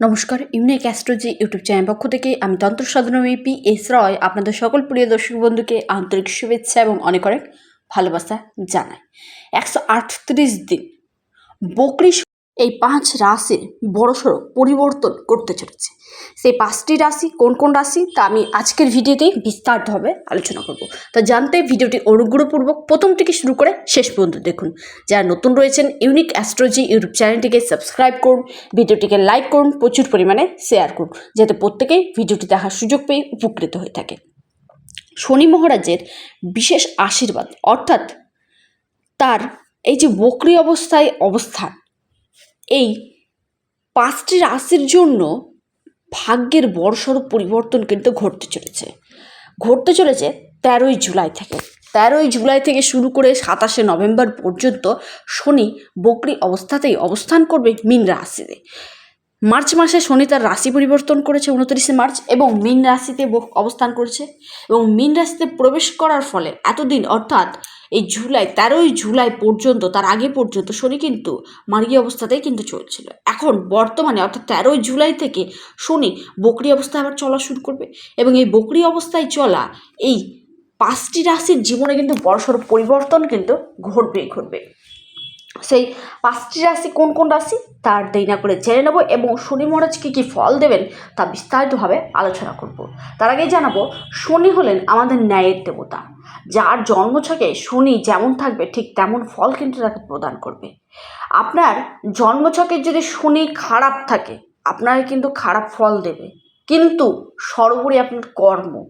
নমস্কার, unique astrology YouTube channel পক্ষ থেকে আমি তন্ত্র সাধনামী পি এস রয়, আপনাদের সকল প্রিয় দর্শক বন্ধুকে আন্তরিক শুভেচ্ছা এবং অনেক অনেক ভালোবাসা জানাই। একশো আটত্রিশ দিন, বকরি এই পাঁচ রাশির বড়সড় পরিবর্তন করতে চলেছে। সেই পাঁচটি রাশি কোন কোন রাশি? তা আমি আজকের ভিডিওতে বিস্তারিতভাবে আলোচনা করব। তা জানতে ভিডিওটি অনুগ্রহপূর্বক প্রথম থেকে শুরু করে শেষ পর্যন্ত দেখুন। যারা নতুন রয়েছেন, ইউনিক অ্যাস্ট্রোজি ইউটিউব চ্যানেলটিকে সাবস্ক্রাইব করুন, ভিডিওটিকে লাইক করুন, প্রচুর পরিমাণে শেয়ার করুন, যাতে প্রত্যেকেই ভিডিওটি দেখার সুযোগ পেয়ে উপকৃত হয়ে থাকে। শনি মহারাজের বিশেষ আশীর্বাদ, অর্থাৎ তার এই যে বকরি অবস্থায় অবস্থান এই পাঁচটি রাশির জন্য ভাগ্যের বড়সড় পরিবর্তন কিন্তু ঘটতে চলেছে। ঘটতে চলেছে তেরোই জুলাই থেকে। তেরোই জুলাই থেকে শুরু করে সাতাশে নভেম্বর পর্যন্ত শনি বকরি অবস্থাতেই অবস্থান করবে মীন রাশিতে। মার্চ মাসে শনি তার রাশি পরিবর্তন করেছে উনত্রিশে মার্চ এবং মীন রাশিতে অবস্থান করেছে এবং মীন রাশিতে প্রবেশ করার ফলে এতদিন অর্থাৎ এই জুলাই, তেরোই জুলাই পর্যন্ত, তার আগে পর্যন্ত শনি কিন্তু মার্গী অবস্থাতেই কিন্তু চলছিল। এখন বর্তমানে অর্থাৎ তেরোই জুলাই থেকে শনি বকরি অবস্থায় আবার চলা শুরু করবে এবং এই বকরি অবস্থায় চলা এই পাঁচটি রাশির জীবনে কিন্তু বড়সড় পরিবর্তন কিন্তু ঘটবেই ঘটবে সেই পাঁচটি রাশি কোন কোন রাশি? তার দেরি না করে জেনে নেব এবং শনি মহারাজ কী কী ফল দেবেন তা বিস্তারিতভাবে আলোচনা করব। তার আগে জানাব, শনি হলেন আমাদের ন্যায়ের দেবতা, যার জন্ম জন্মছকে শনি যেমন থাকবে, ঠিক তেমন ফল কিন্তু তাকে প্রদান করবে। আপনার জন্মছকে যদি শনি খারাপ থাকে, আপনাকে কিন্তু খারাপ ফল দেবে। কিন্তু সর্বোপরি আপনার কর্ম।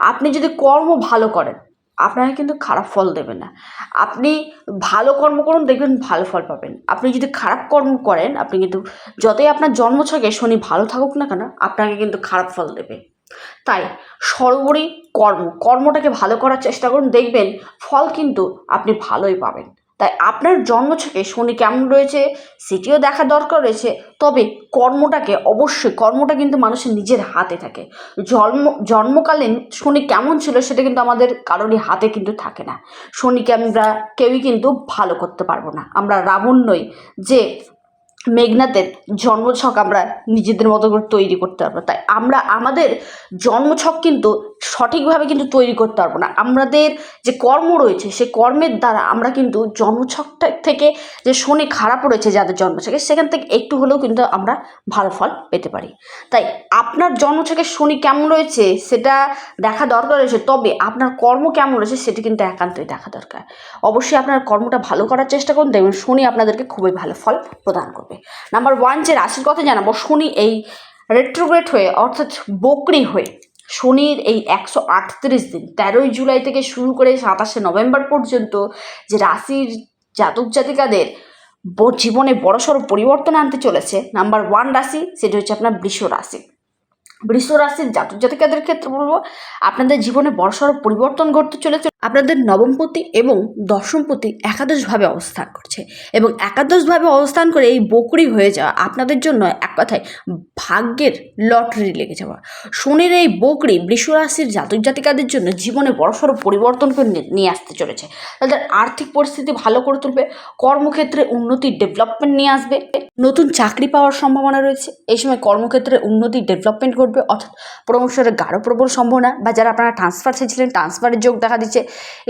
আপনি যদি কর্ম ভালো করেন আপনাকে কিন্তু খারাপ ফল দেবে না। আপনি ভালো কর্ম করুন, দেখবেন ভালো ফল পাবেন। আপনি যদি খারাপ কর্ম করেন, আপনি কিন্তু যতই আপনার জন্ম ছকে শনি ভালো থাকুক না কেন, আপনাকে কিন্তু খারাপ ফল দেবে। তাই সর্বোপরি কর্ম, কর্মটাকে ভালো করার চেষ্টা করুন, দেখবেন ফল কিন্তু আপনি ভালোই পাবেন। তাই আপনার জন্ম জন্মছকে শনি কেমন রয়েছে সেটিও দেখা দরকার রয়েছে। তবে কর্মটাকে, অবশ্যই কর্মটা কিন্তু মানুষের নিজের হাতে থাকে। জন্ম, জন্মকালীন শনি কেমন ছিল সেটা কিন্তু আমাদের কারোরই হাতে কিন্তু থাকে না। শনিকে আমরা কেউই কিন্তু ভালো করতে পারব না। আমরা রাবণ নই যে মেঘনাথের জন্মছক আমরা নিজেদের মতো করে তৈরি করতে পারব। তাই আমরা, আমাদের জন্মছক কিন্তু সঠিকভাবে কিন্তু তৈরি করতে পারব না। আমাদের যে কর্ম রয়েছে সে কর্মের দ্বারা আমরা কিন্তু জন্মছকটা থেকে যে শনি খারাপ রয়েছে যাদের জন্মছকে, সেখান থেকে একটু হলেও কিন্তু আমরা ভালো ফল পেতে পারি। তাই আপনার জন্মছকে শনি কেমন রয়েছে সেটা দেখা দরকার রয়েছে, তবে আপনার কর্ম কেমন রয়েছে সেটি কিন্তু একান্তই দেখা দরকার। অবশ্যই আপনার কর্মটা ভালো করার চেষ্টা করুন, দেখবেন শনি আপনাদেরকে খুবই ভালো ফল প্রদান করবে। নাম্বার ওয়ান যে রাশির কথা জানাব, শনি এই রেট্রোগ্রেট হয়ে, অর্থাৎ বকরি হয়ে শনির এই একশো আটত্রিশ দিন, তেরোই জুলাই থেকে শুরু করে সাতাশে নভেম্বর পর্যন্ত যে রাশির জাতক জাতিকাদের জীবনে বড়সড় পরিবর্তন আনতে চলেছে নাম্বার ওয়ান রাশি, সেটি হচ্ছে আপনার বৃষ রাশি। বৃষ রাশির জাতক জাতিকাদের ক্ষেত্রে বলব, আপনাদের জীবনে বড়সড় পরিবর্তন ঘটতে চলেছে। আপনাদের নবমপতি এবং দশমপতি একাদশভাবে অবস্থান করছে এবং একাদশভাবে অবস্থান করে এই বকরি হয়ে যাওয়া আপনাদের জন্য এক কথায় ভাগ্যের লটারি লেগে যাওয়া। শনির এই বকরি বৃষরাশির জাতক জাতিকাদের জন্য জীবনে বড়সড় পরিবর্তন করে নিয়ে- নিয়ে আসতে চলেছে। তাদের আর্থিক পরিস্থিতি ভালো করে তুলবে, কর্মক্ষেত্রে উন্নতি ডেভেলপমেন্ট নিয়ে আসবে। নতুন চাকরি পাওয়ার সম্ভাবনা রয়েছে, এই সময় কর্মক্ষেত্রে উন্নতি ডেভেলপমেন্ট ঘটবে অর্থাৎ প্রমোশনের গাঢ় প্রবল সম্ভাবনা বা যারা আপনারা ট্রান্সফার চেয়েছিলেন ট্রান্সফারের যোগ দেখা দিচ্ছে,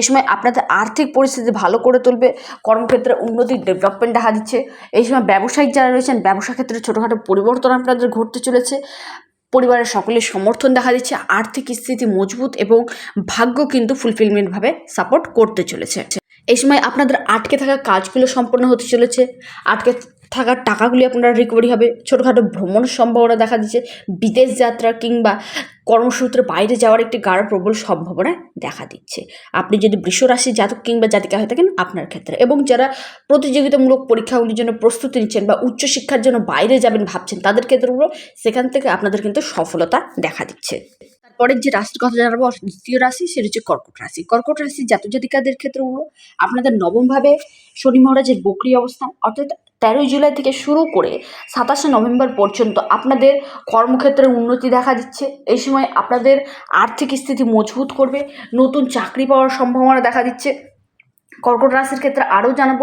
এই সময় আপনাদের আর্থিক পরিস্থিতি ভালো করে তুলবে, কর্মক্ষেত্রে উন্নতি ডেভেলপমেন্ট দেখা দিচ্ছে, এই সময় ব্যবসায়িক যারা রয়েছেন, ব্যবসা ক্ষেত্রে ছোটোখাটো পরিবর্তন আপনাদের ঘটতে চলেছে, পরিবারের সকলের সমর্থন দেখা দিচ্ছে, আর্থিক স্থিতি মজবুত এবং ভাগ্য কিন্তু ফুলফিলমেন্টভাবে সাপোর্ট করতে চলেছে। এই সময় আপনাদের আটকে থাকা কাজগুলো সম্পন্ন হতে চলেছে। আটকে থাকা টাকাগুলি আপনারা রিকভারি হবে। ছোটোখাটো ভ্রমণের সম্ভাবনা দেখা দিচ্ছে। বিদেশ যাত্রা কিংবা কর্মসূত্রে বাইরে যাওয়ার একটি গাঢ় প্রবল সম্ভাবনা দেখা দিচ্ছে। আপনি যদি বৃষ রাশি জাতক কিংবা জাতিকা হয়ে থাকেন, আপনার ক্ষেত্রে। এবং যারা প্রতিযোগিতামূলক পরীক্ষাগুলির জন্য প্রস্তুতি নিচ্ছেন বা উচ্চশিক্ষার জন্য বাইরে যাবেন ভাবছেন, তাদের ক্ষেত্রগুলো সেখান থেকে আপনাদের কিন্তু সফলতা দেখা দিচ্ছে। তারপরের যে রাশির কথা জানাব দ্বিতীয় রাশি, সেটা হচ্ছে কর্কট রাশি। কর্কট রাশি জাতক জাতিকাদের ক্ষেত্রগুলো, আপনাদের নবমভাবে শনি মহারাজের বকরি অবস্থান, অর্থাৎ তেরোই জুলাই থেকে শুরু করে সাতাশে নভেম্বর পর্যন্ত আপনাদের কর্মক্ষেত্রে উন্নতি দেখা দিচ্ছে। এই সময় আপনাদের আর্থিক স্থিতি মজবুত করবে, নতুন চাকরি পাওয়ার সম্ভাবনা দেখা দিচ্ছে। কর্কট রাশির ক্ষেত্রে আরও জানাব,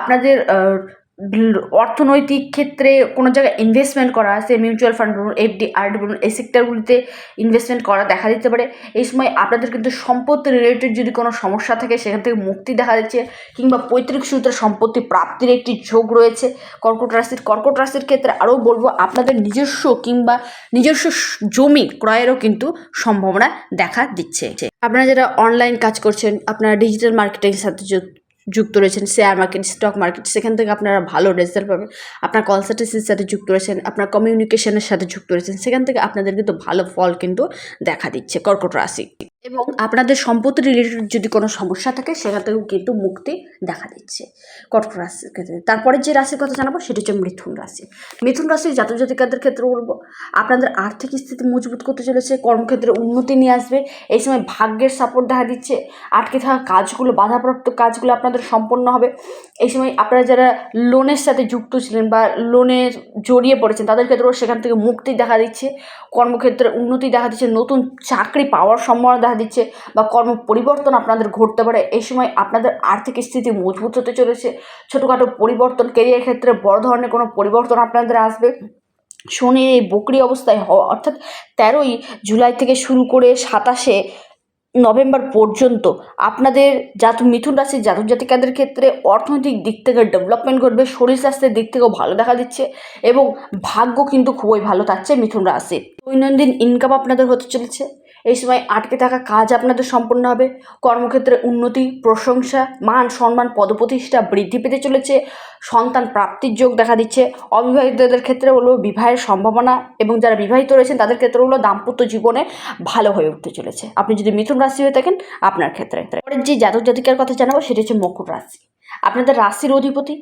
আপনাদের অর্থনৈতিক ক্ষেত্রে কোনো জায়গায় ইনভেস্টমেন্ট করা সে মিউচুয়াল ফান্ড বলুন এফডি আরডি বলুন, এই সেক্টরগুলিতে ইনভেস্টমেন্ট করা দেখা দিতে পারে। এই সময় আপনাদের কিন্তু সম্পত্তি রিলেটেড যদি কোনো সমস্যা থাকে, সেখান থেকে মুক্তি দেখা যাচ্ছে কিংবা পৈতৃক সূত্রে সম্পত্তি প্রাপ্তির একটি ঝোঁক রয়েছে। কর্কট রাশির কর্কট রাশির ক্ষেত্রে আরও বলব, আপনাদের নিজস্ব কিংবা নিজস্ব জমি ক্রয়েরও কিন্তু সম্ভাবনা দেখা দিচ্ছে। আপনারা যারা অনলাইন কাজ করছেন, আপনারা ডিজিটাল মার্কেটিংয়ের সাথে যুক্ত রয়েছেন শেয়ার মার্কেট স্টক মার্কেট সেখান থেকে আপনারা ভালো রেজাল্ট পাবেন। আপনার কনসালটেন্সির সাথে যুক্ত রয়েছেন, আপনার কমিউনিকেশনের সাথে যুক্ত রয়েছেন, সেখান থেকে আপনাদের কিন্তু ভালো ফল কিন্তু দেখা দিচ্ছে কর্কট রাশি। এবং আপনাদের সম্পত্তি রিলেটেড যদি কোনো সমস্যা থাকে, সেখান থেকেও কিন্তু মুক্তি দেখা দিচ্ছে কর্কট রাশির ক্ষেত্রে। তারপরে যে রাশির কথা জানাব, সেটা হচ্ছে মিথুন রাশি। মিথুন রাশির জাতক জাতিকাদের ক্ষেত্রে বলব, আপনাদের আর্থিক স্থিতি মজবুত করতে চলেছে, কর্মক্ষেত্রে উন্নতি নিয়ে আসবে, এই সময় ভাগ্যের সাপোর্ট দেখা দিচ্ছে, আটকে থাকা কাজগুলো, বাধাপ্রাপ্ত কাজগুলো আপনাদের সম্পন্ন হবে। এই সময় আপনারা যারা লোনের সাথে যুক্ত ছিলেন বা লোনের জড়িয়ে পড়েছেন, তাদের ক্ষেত্রেও সেখান থেকে মুক্তি দেখা দিচ্ছে, কর্মক্ষেত্রে উন্নতি দেখা দিচ্ছে, নতুন চাকরি পাওয়ার সম্ভাবনা দেখা দিচ্ছে বা কর্ম পরিবর্তন আপনাদের ঘটতে পারে। এই সময় আপনাদের আর্থিক স্থিতি মজবুত হতে চলেছে। ছোটোখাটো পরিবর্তন কেরিয়ার ক্ষেত্রে বড় ধরনের কোনো পরিবর্তন আপনাদের আসবে। শনির এই বকরি অবস্থায় হওয়া, অর্থাৎ তেরোই জুলাই থেকে শুরু করে সাতাশে নভেম্বর পর্যন্ত আপনাদের জাত মিথুন রাশির জাতক জাতিকাদের ক্ষেত্রে অর্থনৈতিক দিক থেকে ডেভেলপমেন্ট ঘটবে, শরীর স্বাস্থ্যের দিক থেকেও ভালো দেখা দিচ্ছে এবং ভাগ্য কিন্তু খুবই ভালো থাকছে মিথুন রাশির। দৈনন্দিন ইনকাম আপনাদের হতে চলেছে। এই সময় আটকে থাকা কাজ আপনাদের সম্পন্ন হবে। কর্মক্ষেত্রে উন্নতি, প্রশংসা, মান সম্মান, পদপ্রতিষ্ঠা বৃদ্ধি পেতে চলেছে। সন্তান প্রাপ্তির যোগ দেখা দিচ্ছে। অবিবাহিতদের ক্ষেত্রে হলো বিবাহের সম্ভাবনা এবং যারা বিবাহিত রয়েছেন তাদের ক্ষেত্রে হলো দাম্পত্য জীবনে ভালো হয়ে উঠতে চলেছে। আপনি যদি মিথুন রাশি হয়ে থাকেন, আপনার ক্ষেত্রে। পরের যে জাতক জাতিকার কথা জানাব সেটা হচ্ছে মকর রাশি। আপনাদের রাশির অধিপতি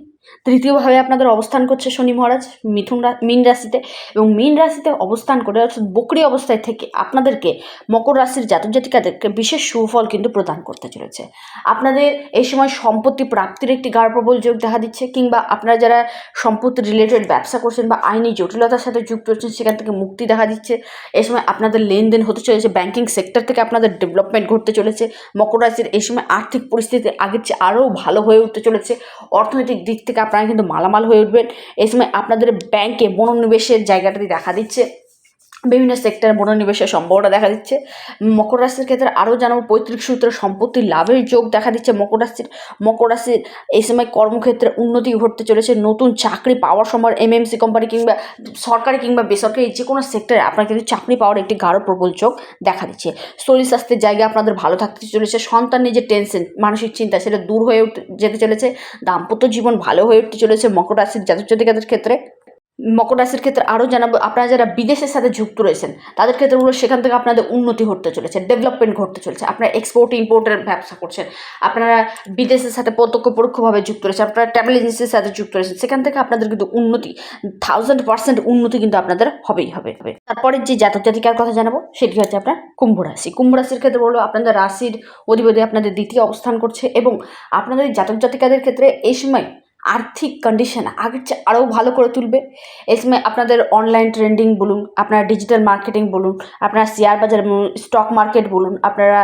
তৃতীয়ভাবে আপনাদের অবস্থান করছে শনি মহারাজ, মিথুন মীন রাশিতে এবং মীন রাশিতে অবস্থান করে অর্থাৎ বকরি অবস্থায় থেকে আপনাদেরকে মকর রাশির জাতক জাতিকাদেরকে বিশেষ সুফল কিন্তু প্রদান করতে চলেছে। আপনাদের এই সময় সম্পত্তি প্রাপ্তির একটি গাঢ় প্রবল যোগ দেখা দিচ্ছে কিংবা আপনারা যারা সম্পত্তি রিলেটেড ব্যবসা করছেন বা আইনি জটিলতার সাথে যুক্ত হচ্ছেন সেখান থেকে মুক্তি দেখা দিচ্ছে। এই সময় আপনাদের লেনদেন হতে চলেছে ব্যাংকিং সেক্টর থেকে আপনাদের ডেভেলপমেন্ট ঘটতে চলেছে। মকর রাশির এই সময় আর্থিক পরিস্থিতি আগের চেয়ে আরও ভালো হয়ে উঠতে চলেছে। অর্থনৈতিক দিক থেকে আপনারা কিন্তু মালামাল হয়ে উঠবেন। এই সময় আপনাদের ব্যাংকে মনোনিবেশের জায়গাটি দেখা দিচ্ছে। বিভিন্ন সেক্টরে মনোনিবেশের সম্ভাবনা দেখা দিচ্ছে। মকর রাশির ক্ষেত্রে আরও জানাব, পৈতৃক সূত্রে সম্পত্তি লাভের যোগ দেখা দিচ্ছে মকর রাশির। মকর রাশির এই সময় কর্মক্ষেত্রে উন্নতি ঘটতে চলেছে। নতুন চাকরি পাওয়ার সময় এম এমএমসি কোম্পানি কিংবা সরকারি কিংবা বেসরকারি যে কোনো সেক্টরে আপনার কিন্তু চাকরি পাওয়ার একটি গাঢ় প্রবল যোগ দেখা দিচ্ছে। শরীর স্বাস্থ্যের জায়গায় আপনাদের ভালো থাকতে চলেছে। সন্তান নিয়ে যে টেনশন মানসিক চিন্তা সেটা দূর হয়ে যেতে চলেছে। দাম্পত্য জীবন ভালো হয়ে উঠতে চলেছে মকর রাশির জাতক জাতিকাদের ক্ষেত্রে। মকর রাশির ক্ষেত্রে আরও জানাব, আপনারা যারা বিদেশের সাথে যুক্ত রয়েছেন, তাদের ক্ষেত্রে হলো সেখান থেকে আপনাদের উন্নতি ঘটতে চলেছে ডেভেলপমেন্ট ঘটতে চলেছে। আপনারা এক্সপোর্ট ইম্পোর্টের ব্যবসা করছেন, আপনারা বিদেশের সাথে প্রত্যক্ষ পরোক্ষভাবে যুক্ত রয়েছেন, আপনারা ট্রাভেল এজেন্সির সাথে যুক্ত রয়েছেন, সেখান থেকে আপনাদের কিন্তু উন্নতি থাউজেন্ড পার্সেন্ট উন্নতি কিন্তু আপনাদের হবেই, হবে হবে। তারপরে যে জাতক জাতিকার কথা জানাব, সেটি হচ্ছে আপনার কুম্ভ রাশি। কুম্ভ রাশির ক্ষেত্রে বলব, আপনাদের রাশির অধিপতি আপনাদের দ্বিতীয় অবস্থান করছে এবং আপনাদের জাতক জাতিকাদের ক্ষেত্রে এই সময় আর্থিক কন্ডিশন আগের চেয়ে আরও ভালো করে তুলবে। এই সময় আপনাদের অনলাইন ট্রেন্ডিং বলুন, আপনারা ডিজিটাল মার্কেটিং বলুন, আপনারা শেয়ার বাজার বলুন স্টক মার্কেট বলুন, আপনারা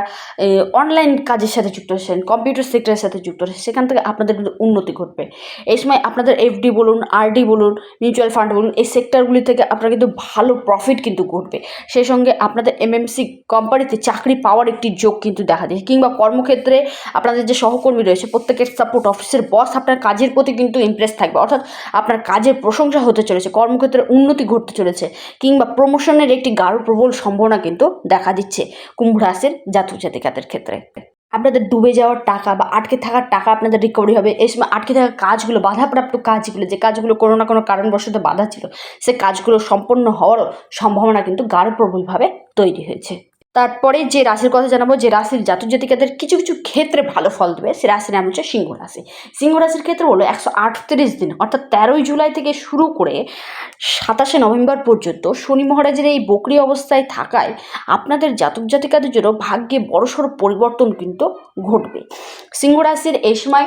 অনলাইন কাজের সাথে যুক্ত হচ্ছেন কম্পিউটার সেক্টরের সাথে যুক্ত হচ্ছেন সেখান থেকে আপনাদের কিন্তু উন্নতি ঘটবে। এই সময় আপনাদের এফডি বলুন আরডি বলুন মিউচুয়াল ফান্ড বলুন, এই সেক্টরগুলি থেকে আপনার কিন্তু ভালো প্রফিট কিন্তু ঘটবে। সেই সঙ্গে আপনাদের এমএমসি কোম্পানিতে চাকরি পাওয়ার একটি যোগ কিন্তু দেখা দিয়েছে। কিংবা কর্মক্ষেত্রে আপনাদের যে সহকর্মী রয়েছে, প্রত্যেকের সাপোর্ট অফিসের বস আপনার কাজের প্রতি কিন্তু ইমপ্রেস থাকবে। অর্থাৎ আপনার কাজের প্রশংসা হতে চলেছে কর্মক্ষেত্রে উন্নতি ঘটতে চলেছে, কিংবা প্রমোশনের একটি গাঢ় প্রবল সম্ভাবনা কিন্তু দেখা দিচ্ছে কুম্ভ রাশির জাতক জাতিকাদের ক্ষেত্রে। আপনাদের ডুবে যাওয়ার টাকা বা আটকে থাকার টাকা আপনাদের রিকভারি হবে। এই সময় আটকে থাকা কাজগুলো, বাধাপ্রাপ্ত কাজগুলো, যে কাজগুলো কোনো না কোনো কারণবশত বাধা ছিল, সে কাজগুলো সম্পন্ন হওয়ারও সম্ভাবনা কিন্তু গাঢ় প্রবলভাবে তৈরি হয়েছে। তারপরে যে রাশির কথা জানাব, যে রাশির জাতক জাতিকাদের কিছু কিছু ক্ষেত্রে ভালো ফল দেবে, সে রাশির নাম হচ্ছে সিংহ রাশি। সিংহ রাশির ক্ষেত্রে হলো একশো আটত্রিশ দিন, অর্থাৎ তেরোই জুলাই থেকে শুরু করে সাতাশে নভেম্বর পর্যন্ত শনি মহারাজের এই বকরি অবস্থায় থাকায় আপনাদের জাতক জাতিকাদের জন্য ভাগ্যে বড়সড় পরিবর্তন কিন্তু ঘটবে। সিংহ রাশির এই সময়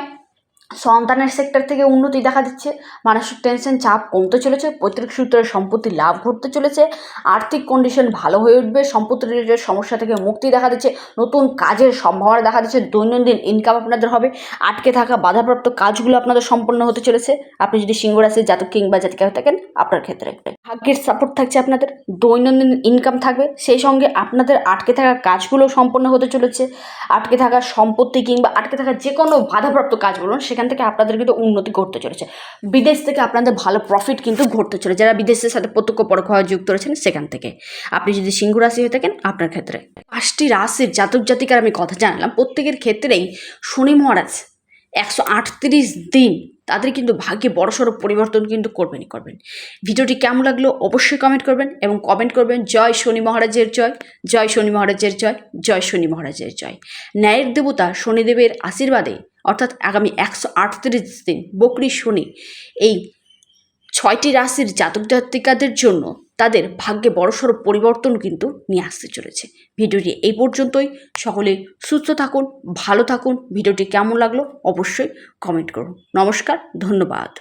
সন্তানের সেক্টর থেকে উন্নতি দেখা দিচ্ছে। মানসিক টেনশন চাপ কমতে চলেছে। পৈতৃক সূত্রে সম্পত্তি লাভ ঘটতে চলেছে। আর্থিক কন্ডিশন ভালো হয়ে উঠবে। সম্পত্তি রিলেটেড সমস্যা থেকে মুক্তি দেখা দিচ্ছে। নতুন কাজের সম্ভাবনা দেখা দিচ্ছে। দৈনন্দিন ইনকাম আপনাদের হবে। আটকে থাকা বাধাপ্রাপ্ত কাজগুলো আপনাদের সম্পন্ন হতে চলেছে। আপনি যদি সিংহ জাতক কিংবা জাতিকা হয়ে থাকেন, আপনার ক্ষেত্রে ভাগ্যের সাপোর্ট থাকছে আপনাদের। দৈনন্দিন ইনকাম থাকবে। সেই সঙ্গে আপনাদের আটকে থাকা কাজগুলো সম্পন্ন হতে চলেছে। আটকে থাকা সম্পত্তি কিংবা আটকে থাকা যে কোনো বাধাপ্রাপ্ত কাজ বলুন সেখান থেকে আপনাদের কিন্তু উন্নতি ঘটতে চলেছে। বিদেশ থেকে আপনাদের ভালো প্রফিট কিন্তু ঘটতে চলেছে। যারা বিদেশের সাথে প্রত্যক্ষ পরোক্ষভাবে যুক্ত রয়েছেন সেখান থেকে। আপনি যদি সিংহ রাশি হয়ে থাকেন, আপনার ক্ষেত্রে। পাঁচটি রাশির জাতক জাতিকার আমি কথা জানালাম। প্রত্যেকের ক্ষেত্রেই শনি মহারাজ একশো আটত্রিশ দিন তাদের কিন্তু ভাগ্যে বড়সড় পরিবর্তন কিন্তু করবেনই করবেন। ভিডিওটি কেমন লাগল অবশ্যই কমেন্ট করবেন এবং কমেন্ট করবেন, জয় শনি মহারাজের জয় জয় শনি মহারাজের জয় জয় শনি মহারাজের জয়। ন্যায়ের দেবতা শনিদেবের আশীর্বাদে অর্থাৎ আগামী একশো আটত্রিশ দিন, বকরি শনি, এই ছয়টি রাশির জাতক জাতিকাদের জন্য তাদের ভাগ্যে বড়সড় পরিবর্তন কিন্তু নিয়ে আসতে চলেছে। ভিডিওটি এই পর্যন্তই। সকলে সুস্থ থাকুন, ভালো থাকুন। ভিডিওটি কেমন লাগল অবশ্যই কমেন্ট করুন। নমস্কার, ধন্যবাদ।